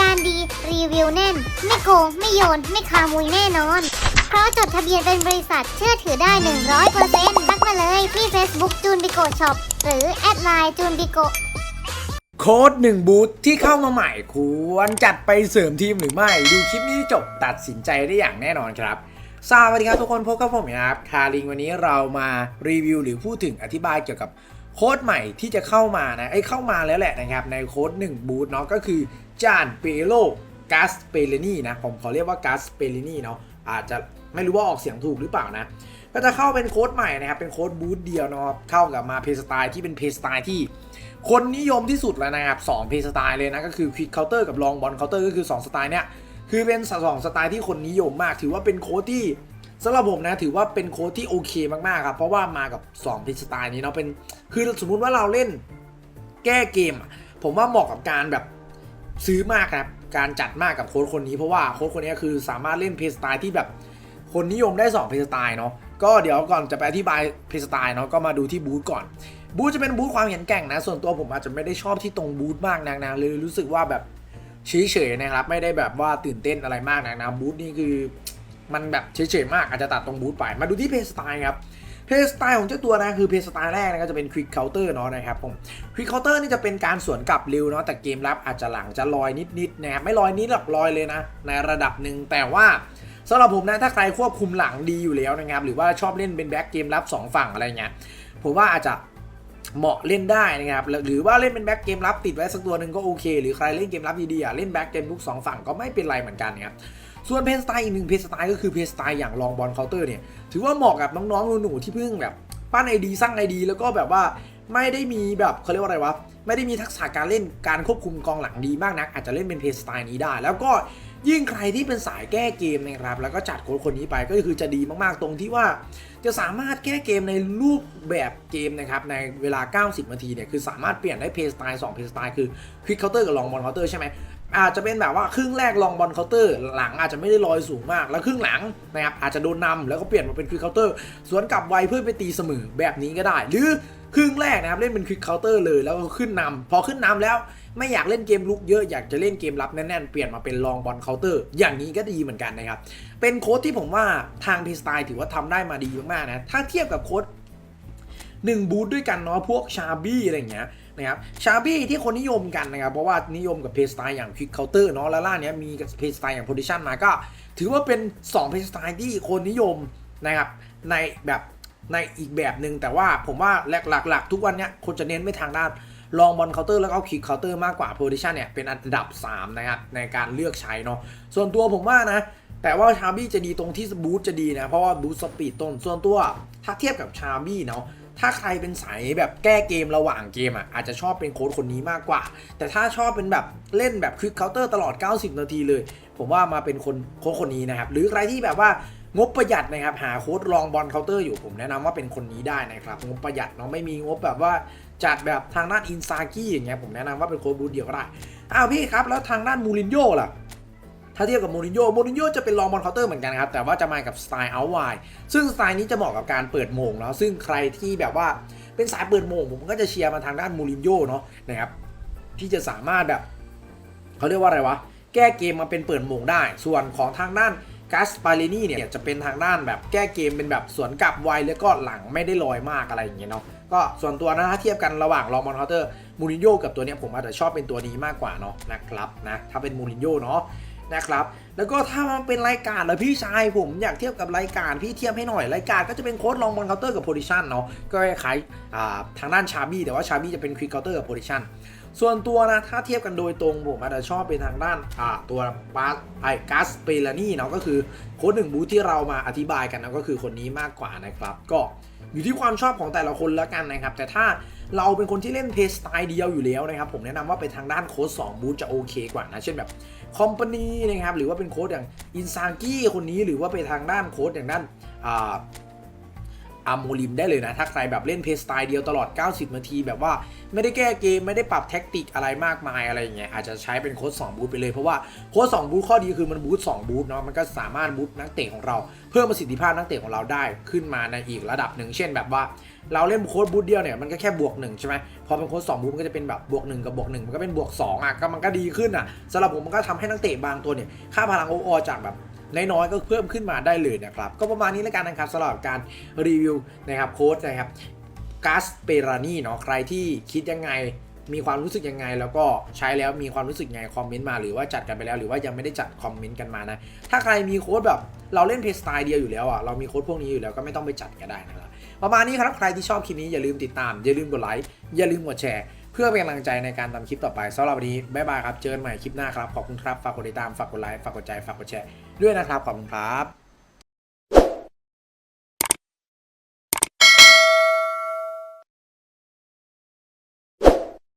การดีรีวิวแน่น ไม่โกไม่โยน ไม่คามุยแน่นอน เพราะจดทะเบียนเป็นบริษัทเชื่อถือได้ 100%ทักมาเลยที่ Facebook จูนบิโกช็อปหรือแอดไลน์จูนบิโกโค้ด1บูธที่เข้ามาใหม่ควรจัดไปเสริมทีมหรือไม่ ดูคลิปนี้จบตัดสินใจได้อย่างแน่นอนครับสวัสดีครับทุกคนพบกับผมนะครับคาริงวันนี้เรามารีวิวหรือพูดถึงอธิบายเกี่ยวกับโค้ดใหม่ที่จะเข้ามานะไอ้เข้ามาแล้วแหละนะครับในโค้ด1บูธเนาะก็คือ จานเปโลกาสเปเลนีนะ ผมขอเรียกว่ากาสเปเลนีเนาะอาจจะไม่รู้ว่าออกเสียงถูกหรือเปล่านะ ก็จะเข้าเป็นโค้ดใหม่นะครับ เป็นโค้ดบูธเดียวเนาะเข้ากับมาเพย์สไตล์ที่เป็นเพย์สไตล์ที่ คนนิยมที่สุดแล้วนะครับสองเพย์สไตล์เลยนะ ก็คือควิกเคาน์เตอร์กับลองบอลเคาน์เตอร์ก็คือ2สไตล์เนี้ยคือเป็นสองสไตล์ที่คนนิยมมาก ถือว่าเป็นโค้ดที่สำหรับผมนะถือว่าเป็นโค้ดที่โอเคมากๆครับเพราะว่ามากับ2เพย์สไตล์นี้เนาะเป็นคือสมมุติว่าเราเล่นแก้เกม ผมว่าเหมาะกับการแบบ ซื้อมากครับ การจัดมากกับโค้ดคนนี้เพราะว่าโค้ดคนนี้คือสามารถเล่นเพย์สไตล์ที่แบบคนนิยมได้2เพย์สไตล์เนาะก็เดี๋ยวก่อนจะไปอธิบายเพย์สไตล์เนาะก็มาดูที่บูธก่อน บูธจะเป็นบูธความแข็งแกร่งนะ ส่วนตัวผมอาจจะไม่ได้ชอบที่ตรงบูธมากนักนะเลยรู้สึกว่าแบบเฉยๆนะครับไม่ได้แบบว่าตื่นเต้นอะไรมากนักนะบูธนี่คือมันแบบเฉยๆมากอาจจะตัดตรงบูธไปมาดูที่เพย์สไตล์ครับ เพย์สไตล์ของเจ้าตัวนะคือเพย์สไตล์แรกนะก็จะเป็นควิกเคาน์เตอร์เนาะนะครับผมควิกเคาน์เตอร์นี่จะเป็นการสวนกลับเร็วเนาะแต่เกมรับอาจจะหลังจะลอยนิดๆนะครับไม่ลอยนิดหรอกลอยเลยนะ ในระดับหนึ่งแต่ว่าสำหรับผมนะถ้าใครควบคุมหลังดีอยู่แล้วนะครับหรือว่าชอบเล่นเป็นแบ็กเกมรับ2ฝั่งอะไรเงี้ยผมว่าอาจจะเหมาะเล่นได้นะครับหรือว่าเล่นเป็นแบ็กเกมรับติดไว้สักตัวหนึ่งก็โอเค หรือใครเล่นเกมรับดีๆอะเล่นแบ็กเกมทุกสองฝั่งก็ไม่เป็นไรเหมือนกันนะครับ ส่วนเพย์สไตล์อีกหนึ่งเพย์สไตล์ก็คือเพย์สไตล์อย่างลองบอลเคาน์เตอร์เนี่ยถือว่าเหมาะกับน้องๆหนูๆที่เพิ่งแบบปั้นไอดีสร้างไอดีแล้วก็แบบว่าไม่ได้มีแบบเขาเรียกว่าอะไรวะไม่ได้มีทักษะการเล่นการควบคุมกองหลังดีมากนัก อาจจะเล่นเป็นเพย์สไตล์นี้ได้ แล้วก็ยิ่งใครที่เป็นสายแก้เกมนะครับแล้วก็จัดโค้ดคนนี้ไปก็คือจะดีมากๆตรงที่ว่า จะสามารถแก้เกมในรูปแบบเกมนะครับในเวลา 90 นาทีเนี่ยคือสามารถเปลี่ยนได้เพย์สไตล์2เพย์สไตล์คือควิกเคาน์เตอร์กับลองบอลเคาน์เตอร์ใช่ไหม อาจจะเป็นแบบว่าครึ่งแรกลองบอลเคาน์เตอร์หลังอาจจะไม่ได้ลอยสูงมาก แล้วครึ่งหลังนะครับอาจจะโดนนำแล้วก็เปลี่ยนมาเป็นควิกเคาน์เตอร์สวนกลับไวเพื่อไปตีเสมอแบบนี้ก็ได้ หรือครึ่งแรกนะครับเล่นเป็นควิกเคาน์เตอร์เลยแล้วก็ขึ้นนำพอขึ้นนำแล้วไม่อยากเล่นเกมลุกเยอะอยากจะเล่นเกมรับแน่นๆ เปลี่ยนมาเป็นลองบอลเคาน์เตอร์อย่างนี้ก็ดีเหมือนกันนะครับ เป็นโค้ดที่ผมว่าทางพีสไตล์ถือว่าทำได้มาดีมากๆนะถ้าเทียบกับโค้ดหนึ่งบูธด้วยกันเนาะพวกชาบี้อะไรอย่างเงี้ย นะครับชาบี้ที่คนนิยมกันนะครับ เพราะว่านิยมกับเพย์สไตล์อย่างควิกเคาน์เตอร์เนาะแล้วล่าเนี้ยมีเพย์สไตล์อย่างโพซิชันมาก็ ถือว่าเป็น2เพย์สไตล์ที่คนนิยมนะครับในแบบในอีกแบบหนึ่งแต่ว่าผมว่าหลักๆ ทุกวันเนี้ยคนจะเน้นไปทางด้านลองบอลเคาน์เตอร์แล้วก็คิกเคาน์เตอร์มากกว่าโพซิชันเนี่ยเป็นอันดับ 3 นะครับ ในการเลือกใช้เนาะส่วนตัวผมว่านะ แต่ว่าชาบี้จะดีตรงที่บูทจะดีนะ เพราะว่าบูทสปีดต้นส่วนตัวถ้าเทียบกับชาบี้เนาะ ถ้าใครเป็นสายแบบแก้เกมระหว่างเกมอะอาจจะชอบเป็นโค้ดคนนี้มากกว่า แต่ถ้าชอบเป็นแบบเล่นแบบควิกเคาน์เตอร์ตลอด 90 นาทีเลย ผมว่ามาเป็นคนโค้ดคนนี้นะครับ หรือใครที่แบบว่างบประหยัดนะครับ หาโค้ดรองบอลเคาน์เตอร์อยู่ผมแนะนำว่าเป็นคนนี้ได้นะครับ งบประหยัดเนาะไม่มีงบแบบว่าจัดแบบทางด้านอินซากิอย่างเงี้ยผมแนะนำว่าเป็นโค้ดบูธเดียวก็ได้อ้าวพี่ครับแล้วทางด้านมูรินโญ่ล่ะ ถ้าเทียบกับโมรินโญ่โมรินโญ่จะเป็นรองบอลเคาน์เตอร์เหมือนกันครับแต่ว่าจะมากับสไตล์เอาไวซึ่งสไตล์นี้จะเหมาะกับการเปิดโมงแล้วซึ่งใครที่แบบว่าเป็นสายเปิดโมงผมก็จะเชียร์มาทางด้านมูรินโญ่เนาะนะครับที่จะสามารถแบบเขาเรียกว่าอะไรวะแก้เกมมาเป็นเปิดโมงได้ ส่วนของทางด้านกัสปาเลนี่เนี่ยจะเป็นทางด้านแบบแก้เกมเป็นแบบสวนกลับไวแล้วก็หลังไม่ได้ลอยมากอะไรอย่างเงี้ยเนาะก็ส่วนตัวนะถ้าเทียบกันระหว่างลองบอลเคาน์เตอร์มูรินโญ่กับตัวเนี้ยผมอาจจะชอบเป็นตัวนี้มากกว่าเนาะนะครับนะถ้าเป็นมูรินโญ่เนาะ นะครับ แล้วก็ถ้ามันเป็นรายการแล้วพี่ชายผมอยากเทียบกับรายการพี่เทียบให้หน่อยรายการก็จะเป็นโค้ดลองบอลเคาน์เตอร์กับโพซิชันเนาะก็คล้ายทางด้านชาบี้แต่ว่าชาบี้จะเป็นควิกเคาน์เตอร์กับโพซิชันส่วนตัวนะถ้าเทียบกันโดยตรงผมอาจจะชอบเป็นทางด้านตัวบาสไอกัสเปลานี่เนาะก็คือโค้ดหนึ่งบูธที่เรามาอธิบายกันนะก็คือคนนี้มากกว่านะครับ ก็อยู่ที่ความชอบของแต่ละคนแล้วกันนะครับ แต่ถ้าเราเป็นคนที่เล่นเพย์สไตล์เดียวอยู่แล้วนะครับ ผมแนะนำว่าไปทางด้านโค้ด2บูธจะโอเคกว่านะ เช่นแบบ คอมพานีนะครับหรือว่าเป็นโค้ดอย่างอินซากิคนนี้หรือว่าไปทางด้านโค้ดอย่างด้านอ่าอัมโมลิมได้เลยนะ ถ้าใครแบบเล่นเพย์สไตล์เดียวตลอด 90 นาที แบบว่าไม่ได้แก้เกม ไม่ได้ปรับแท็กติกอะไรมากมายอะไรอย่างเงี้ยอาจจะใช้เป็นโค้ด2บูทไปเลย เพราะว่าโค้ด2บูทข้อดีคือมันบูท2บูทเนาะมันก็สามารถบูทนักเตะของเรา เพิ่มประสิทธิภาพนักเตะของเราได้ขึ้นมาในอีกระดับหนึ่งเช่นแบบว่า เราเล่นโค้ดบูทเดียวเนี่ยมันก็แค่บวกหนึ่งใช่ไหมพอเป็นโค้ดสองบูทมันก็จะเป็นแบบบวกหนึ่งกับบวกหนึ่งมันก็เป็นบวกสองอะก็มันก็ดีขึ้นอะสำหรับผมมันก็ทำให้นักเตะบางตัวเนี่ยค่าพลังโออจากแบบน้อยๆก็เพิ่มขึ้นมาได้เลยนะครับก็ประมาณนี้แล้วกันนะครับสำหรับการรีวิวนะครับโค้ดนะครับกาสเปรานีเนาะใครที่คิดยังไงมีความรู้สึกยังไง แล้วก็ใช้แล้วมีความรู้สึกยังไงคอมเมนต์มาหรือว่าจัดกันไปแล้วหรือว่ายังไม่ได้จัดคอมเมนต์กันมานะถ้าใครมีโค้ดแบบเราเล่นเพย์สไตล์เดียวอยู่แล้วอะเรามีโค้ดพวกนี้อยู่แล้วก็ไม่ต้องไปจัดก็ได้นะครับ ประมาณนี้ครับใครที่ชอบคลิปนี้อย่าลืมติดตาม อย่าลืมกดไลค์อย่าลืมกดแชร์ เพื่อเป็นกำลังใจในการทำคลิปต่อไปสำหรับวันนี้บ๊ายบายครับเจอกันใหม่คลิปหน้าครับขอบคุณครับฝากกดติดตามฝากกดไลค์ฝากกดใจฝากกดแชร์ด้วยนะครับขอบคุณครับ